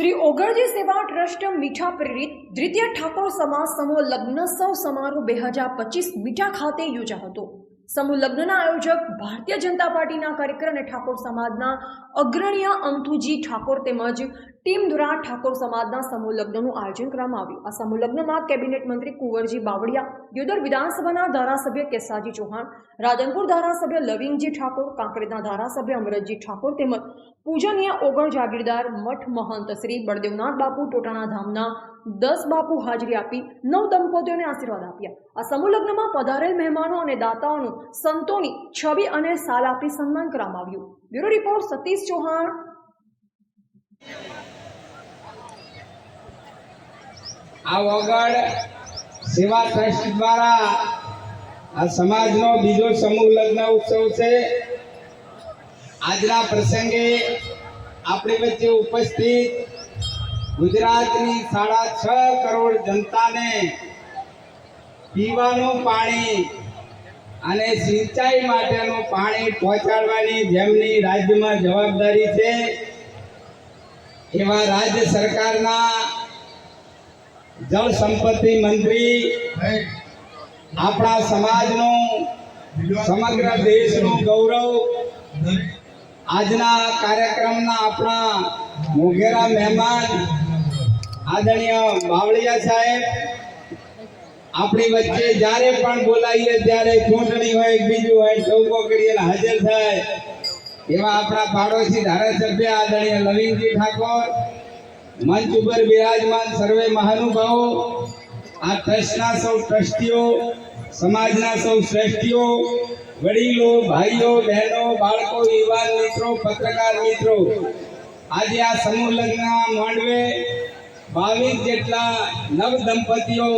શ્રી ઓગળજી સેવા ટ્રસ્ટ મીઠા પ્રેરિત દ્વિતીય ઠાકોર સમાજ સમૂહ લગ્નોત્સવ સમારોહ બે હજાર પચીસ મીઠા ખાતે યોજાયો હતો. સમૂહ લગ્નના આયોજક ભારતીય જનતા પાર્ટીના કાર્યક્રમ અને ઠાકોર સમાજના અગ્રણીય અંતુજી ઠાકોર તેમજ ટીમ દ્વારા ઠાકોર સમાજના સમૂહ લગ્નનું આયોજન કરવામાં આવ્યું. આ સમૂહ લગ્નમાં કેબિનેટ મંત્રી કુંવરજી બાવળિયા, દિયોદર વિધાનસભાના ધારાસભ્ય કેસાજી ચૌહાણ, રાધનપુર ધારાસભ્ય લવિંગજી ઠાકોર, કાંકરેજના ધારાસભ્ય અમરતજી ઠાકોર તેમજ પૂજનીય ઓગણ જાગીરદાર મઠ મહંત શ્રી બળદેવનાથ બાપુ ટોટાણા ધામના દસ બાપુ હાજરી આપી, નવ દંપતીઓને આશીર્વાદ આપ્યા. આ સમૂહ લગ્નમાં પધારેલ મહેમાનો અને દાતાઓનું સંતોની છબી અને સાલ આપી સન્માન કરવામાં આવ્યું. Bureau report Satish Chauhan. આ વગર સેવા ટ્રસ્ટ દ્વારા આ સમાજનો બીજો સમૂહ લગ્ન ઉત્સવ છે. આજના પ્રસંગે આપણી વચ્ચે ઉપસ્થિત ગુજરાતની સાડા છ કરોડ જનતાને પીવાનું પાણી અને સિંચાઈ માટેનું પાણી પહોંચાડવાની જેમની રાજ્યમાં જવાબદારી છે. એવા રાજ્ય સરકારના જળ સંપત્તિ મંત્રી આપણા સમાજનું, સમગ્ર દેશનું ગૌરવ આજના કાર્યક્રમના આપણા મોઘેરા મહેમાન આદરણીય બાવળિયા સાહેબ, આપણી વચ્ચે જ્યારે પણ બોલાવીએ ત્યારે ચૂંટણી હોય બીજું હોય ચૌકો કરીને હાજર થાય. એવા આપણા પાડોશી ધારાસભ્ય આદરણીય લવિંગજી ઠાકોર, મંચ ઉપર બિરાજમાન સર્વે મહાનુભાવો, આ ટ્રસ્ટના સૌ ટ્રસ્ટીઓ, સમાજના સૌ શ્રેષ્ઠીઓ, વડીલો, ભાઈઓ, બહેનો, બાળકો, યુવાન મિત્રો, પત્રકાર મિત્રો, આજે આ સમૂહ લગ્નના માંડવે બાવીસ જેટલા નવ દંપતીઓ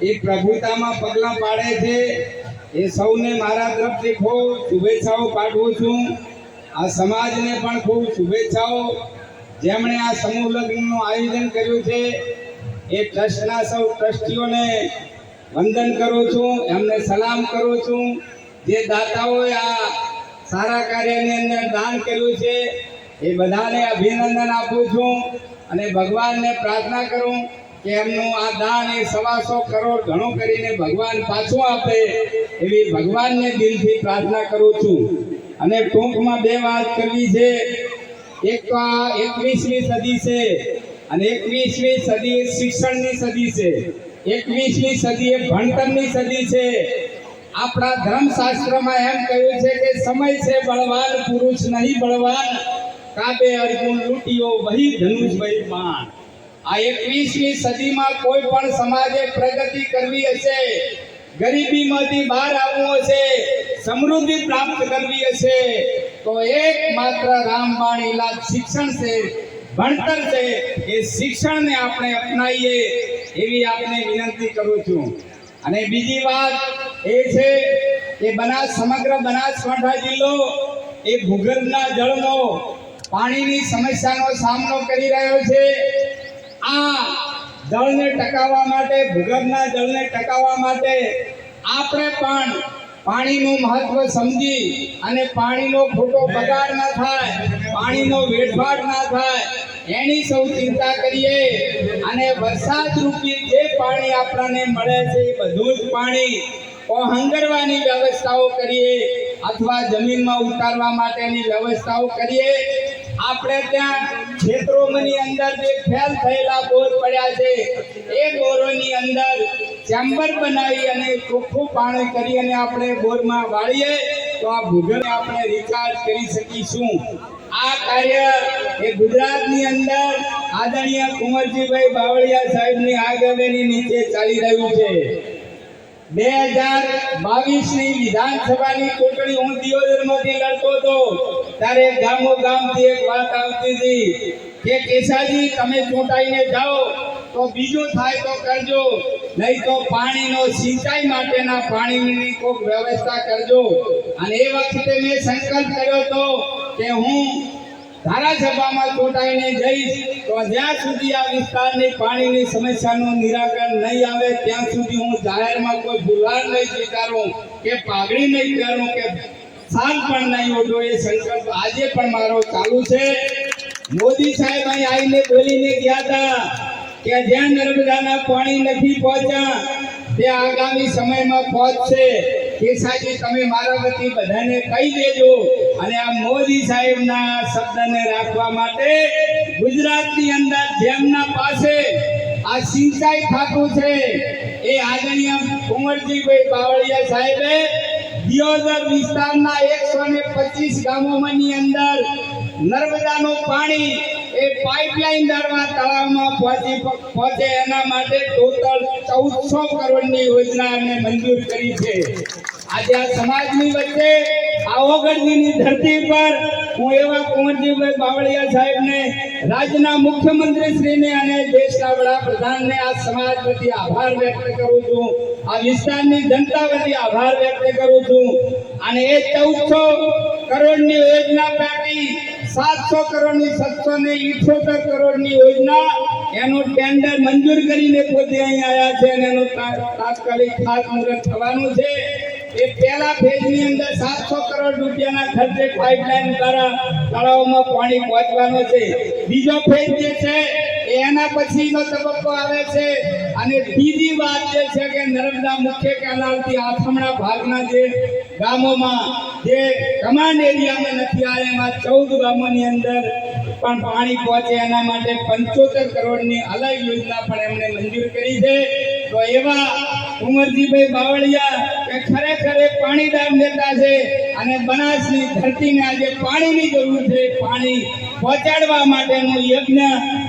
એ પ્રભુતામાં પગલાં પાડે છે. એ સૌને મારા તરફથી ખૂબ શુભેચ્છાઓ પાઠવું છું. આ સમાજને પણ ખૂબ શુભેચ્છાઓ. જેમણે આ સમૂહ લગ્નનું આયોજન કર્યું છે, એ ટ્રસ્ટના સૌ ટ્રસ્ટીઓને વંદન કરું છું, એમને સલામ કરું છું. જે દાતાઓએ આ સારા કાર્યની અંદર દાન કર્યું છે, એ બધાને અભિનંદન આપું છું અને ભગવાનને પ્રાર્થના કરું કે એમનું આ દાન એ સવાસો કરોડ ઘણું કરીને ભગવાન પાછું આપે, એવી ભગવાનને દિલથી પ્રાર્થના કરું છું. અને ટૂંકમાં બે વાત કરવી છે. એક તો આ એકવીસમી સદી છે અને એકવીસમી સદી શિક્ષણની સદી છે. એકવીસમી સદી એ ભણતરની સદી છે. આપણા ધર્મશાસ્ત્રમાં એમ કહ્યું છે કે સમય છે બળવાન, પુરુષ નહીં બળવાન. કાબે અર્જુન, લૂંટીઓ, વહી ધનુષ, વહી બાણ આ એકવીસમી સદીમાં કોઈ પણ સમાજે પ્રગતિ કરવી હશે. ગરીબીમાંથી બહાર આવવું હશે. સમૃદ્ધિ પ્રાપ્ત કરવી છે. તો એકમાત્ર રામબાણ ઇલાજ શિક્ષણ છે, ભણતર છે. એ શિક્ષણને આપણે અપનાવીએ એવી આપને વિનંતી કરું છું. અને બીજી વાત એ છે કે બનાસ, સમગ્ર બનાસકાંઠા જિલ્લો એ ભૂગર્ભના જળનો પાણીની સમસ્યાનો સામનો કરી રહ્યો છે. આ જળને ટકાવવા માટે, ભૂગર્ભના જળને ટકાવવા માટે આપણે પણ પાણીનું મહત્વ સમજી અને પાણીનો ખોટો બગાડ ના થાય, પાણીનો વેડફાટ ના થાય, એની સૌ ચિંતા કરીએ અને વરસાદ રૂપી જે પાણી આપણને મળે છે એ બધું જ પાણી હંગરવાની વ્યવસ્થાઓ કરીએ અથવા જમીનમાં ઉતારવા માટેની વ્યવસ્થાઓ કરીએ. આપણે ત્યાં ક્ષેત્રોની અંદર જે ફેલ થયેલા બોર પડ્યા છે, એ બોરોની અંદર ચેમ્બર બનાવી અને ચોખ્ખું પાણી કરી અને આપણે બોરમાં વાળીએ તો આ ભૂગર્ભને આપણે રિચાર્જ કરી શકીશું. આ કાર્ય એ ગુજરાતની અંદર આદરણીય કુંવરજીભાઈ બાવળિયા સાહેબની આગેવાની નીચે ચાલી રહ્યું છે. બે હજાર બાવીસની વિધાનસભાની ચૂંટણી હું દિયોદરમાંથી લડતો હતો, ત્યારે ગામો ગામથી એક વાત આવતી હતી કે કેસાજી, તમે ચૂંટાઈને જાઓ. તો બીજું થાય તો કરજો. નહીં તો પાણીનો સિંચાઈ માટેના પાણીની કોઈક વ્યવસ્થા કરજો. અને એ વખતે મેં સંકલ્પ કર્યો હતો કે હું ધારાસભામાં ચૂંટાઈને જઈશ તો જ્યાં સુધી આ વિસ્તારની પાણીની સમસ્યાનું નિરાકરણ નહીં આવે, ત્યાં સુધી હું જાહેરમાં કોઈ ભૂલાર નહીં સ્વીકારું, કે પાઘડી નહીં કરું કે શાંત પણ નહીં ઓઢો એ સંકલ્પ આજે પણ મારો ચાલુ છે. મોદી સાહેબ અહીં આવીને બોલીને ગયા હતા. કે જ્યાં નર્મદાના પાણી નથી પહોંચ્યા તે આગામી સમયમાં પહોંચશે. કેસાજી તમે મારા વતી બધાને કહી દેજો. અને આ મોદી સાહેબના શબ્દને રાખવા માટે ગુજરાતની અંદર જેમના પાસે આ સિંચાઈ ખાતું છે. એ આદરણીય કુંવરજીભાઈ બાવળિયા સાહેબે દિયોદર વિસ્તારના એકસો ને પચીસ ગામોમાંની અંદર નર્મદાનું પાણી એ પાઇપલાઇન દ્વારા તળાવમાં પહોંચી પહોંચે એના માટે ટોટલ ચૌદસો કરોડની યોજના અમે મંજૂર કરી છે. આજે આ સમાજની વચ્ચે આ ધરતી પર હું એવા કુંવરજીભાઈ બાવળિયા સાહેબને, રાજ્યના મુખ્યમંત્રી શ્રીને અને દેશના વડાપ્રધાનને આ સમાજ વતી આભાર વ્યક્ત કરું છું. આ વિસ્તારની જનતા વતી આભાર વ્યક્ત કરું છું. અને એ ચૌદસો કરોડની યોજના પૈકી સાતસો કરોડની, સત્સો ને ઇઠોતેર કરોડની યોજના. એનું ટેન્ડર મંજૂર કરીને પોતે અહીં આવ્યા છે અને એનું તાત્કાલિક ખાતમુહૂર્ત થવાનું છે. એ પહેલા ફેઝની અંદર સાતસો કરોડ રૂપિયાના ખર્ચે પાઇપલાઇન દ્વારા તળાવમાં પાણી પહોંચવાનું છે. બીજો ફેઝ જે છે એના પછીનો તબક્કો આવે છે. અને બીજી વાત જે છે કે નર્મદા મુખ્ય કેનાલથી આથમણા ભાગના જે ગામોમાં જે કમાન્ડ એરિયામાં નથી આવ્યા એમાં ચૌદ ગામોની અંદર પણ પાણી પહોંચે એના માટે પંચોતેર કરોડની અલગ યોજના પણ એમણે મંજૂર કરી છે. તો એવા કુંવરજીભાઈ બાવળિયા કે ખરેખર પાણીદાર નેતા છે અને બનાસની ધરતીને આજે પાણીની જરૂર છે, પાણી પહોંચાડવા માટેનું યજ્ઞ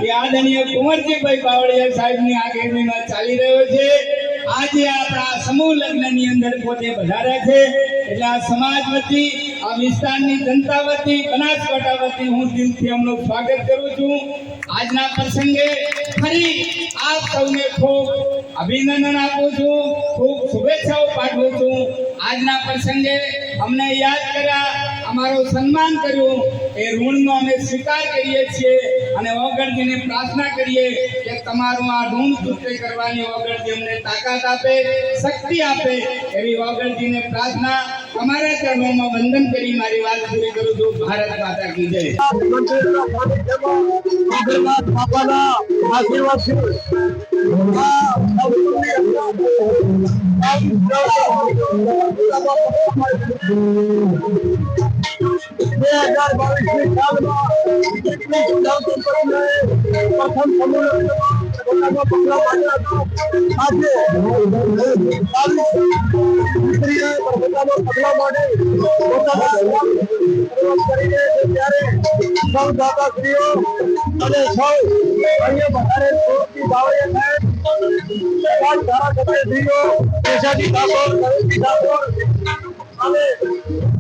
એ આદરણીય કુંવરજીભાઈ બાવળિયા સાહેબની આગેવાનીમાં ચાલી રહ્યો છે. આજે આપણા સમૂહ લગ્નની અંદર પોતે વધારે છે. એટલે આ સમાજ વતી, આ વિસ્તારની જનતા વતી, બનાસકાંઠા વતી હું દિલથી એમનું સ્વાગત કરું છું. આજના પ્રસંગે ફરી આપ સૌને ખૂબ અભિનંદન આપું છું, ખૂબ શુભેચ્છાઓ પાઠવું છું. આજના પ્રસંગે અમને યાદ કર્યા, અમારું સન્માન કર્યું, એ ઋણનો અમે સ્વીકાર કરીએ છીએ. અને ઓગળજીને પ્રાર્થના કરીએ કે તમારું આ ઋણ તૂટે કરવાની ઓગળજી અમને તાકાત આપે, શક્તિ આપે. એવી ઓગળજીને પ્રાર્થના તમારા ચરણોમાં વંદન કરી મારી વાત પૂરી કરું છું. ભારત માતા કી જય. આશીર્વાદ બે હજાર બાવીસની પ્રથમ સમૂહ આજે દીકરીએ પોતાનો પગલા માટે પોતાના કરીને ત્યારે સૌ દાદાશ્રીઓ અને સૌ અહીંયા વધારે જોરથી બાવળીયા સાહેબ ધારાસભ્યશ્રીઓ કેશાજી ઠાકોર નરેશજી ઠાકોર અને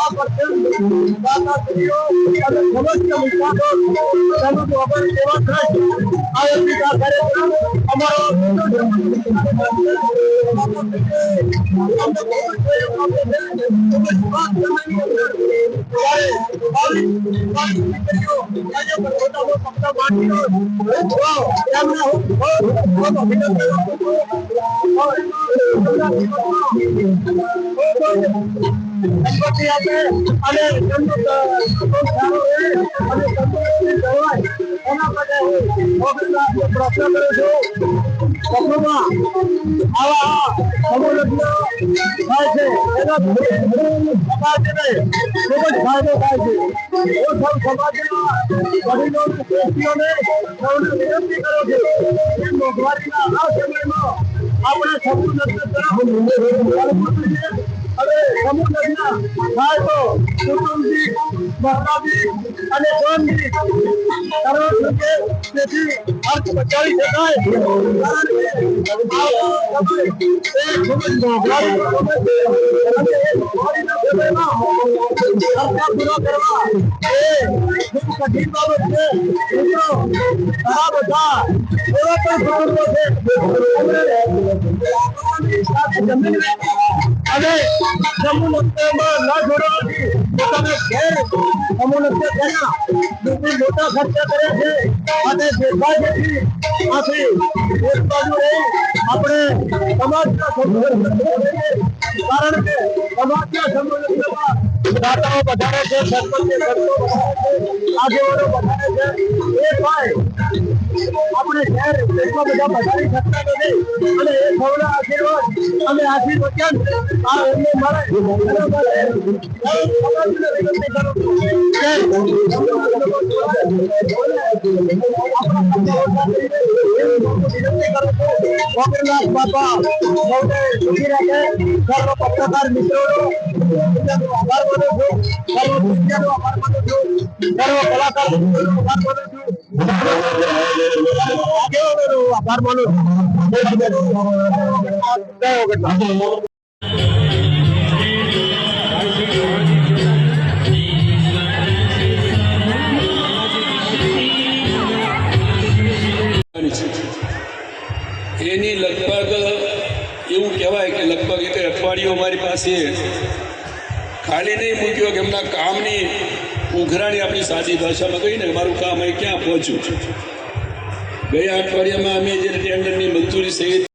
સંત દાસ બાપા અને ગામડેના બાપા બધા સૌ દાદાશ્રીઓ સૌ આદિવાસીઓ અને ઘરે અને અમારા આ માટે સૌભાગ્ય કર્યો છે એ બધા આ પર્સન્ટ દાદાશ્રીઓ અને સમસ્ત વિસ્તારો તેનું વગર સેવા થાય આ એમની આ કાર્યક્રમ અમારો સંપત્તિ આપે અને તેમનું સારો રહે અને તંદુરસ્તી જળવાય એના માટે હું પ્રાર્થના કરું છું સપનામાં આવા સમૂહ લગ્ન થાય છે એનાથી સમાજને ખૂબ જ ફાયદો થાય છે હું સૌ સમાજના વડીલો વ્યક્તિઓને સૌને વિનંતી કરું છું કે મોંઘવારીના આ સમયમાં આપણે સમૂહ લગ્ન કરવું કરવું જોઈએ હવે સમૂહ લગ્ન થાય તો કુટુંબી મહલાબી અને ધનબી કરવા જોઈએ તેથી અર્થ બચાવી શકાય કારણ કે આ સમય એ ખૂબ જ મોંઘવારીનો સમય છે અને એ મોંઘવારીના સમયમાં ખર્ચા પૂરા કરવા એ ખૂબ કઠિન બાબત છે મિત્રો ઘણા બધા એવા પણ કુટુંબો છે જમીન અને નૃત્યમાં ન જોડવાથી પોતાના ઘેર દૂરથી મોટા ખર્ચા કરે છે અને દુર્ભાગ્યથી આથી એક બાજુ રહી આપણે સમાજના કારણ કે સમાજના સમૂહ નૃત્યમાં દાતાઓ વધારે છે આગેવાનો વધારે છે એ ભાઈ, આપણે શહેર એટલા બધા વધારી શકતા નથી અને એ સૌના આશીર્વાદ અને આશીર્વચન આ એમને મળે. બાપા સૌને રાખે. સર્વ પત્રકાર મિત્રોનો એની લગભગ એવું કહેવાય કે લગભગ એક અઠવાડિયું અમારી પાસે ખાલી નહીં મૂક્યો કે એમના કામની ઉઘરાણી આપણી સાચી ભાષામાં કહીને મારું કામ અહીં ક્યાં પહોંચ્યું ગયા અઠવાડિયામાં અમે જે ટેન્ડરની મંજૂરી સહિત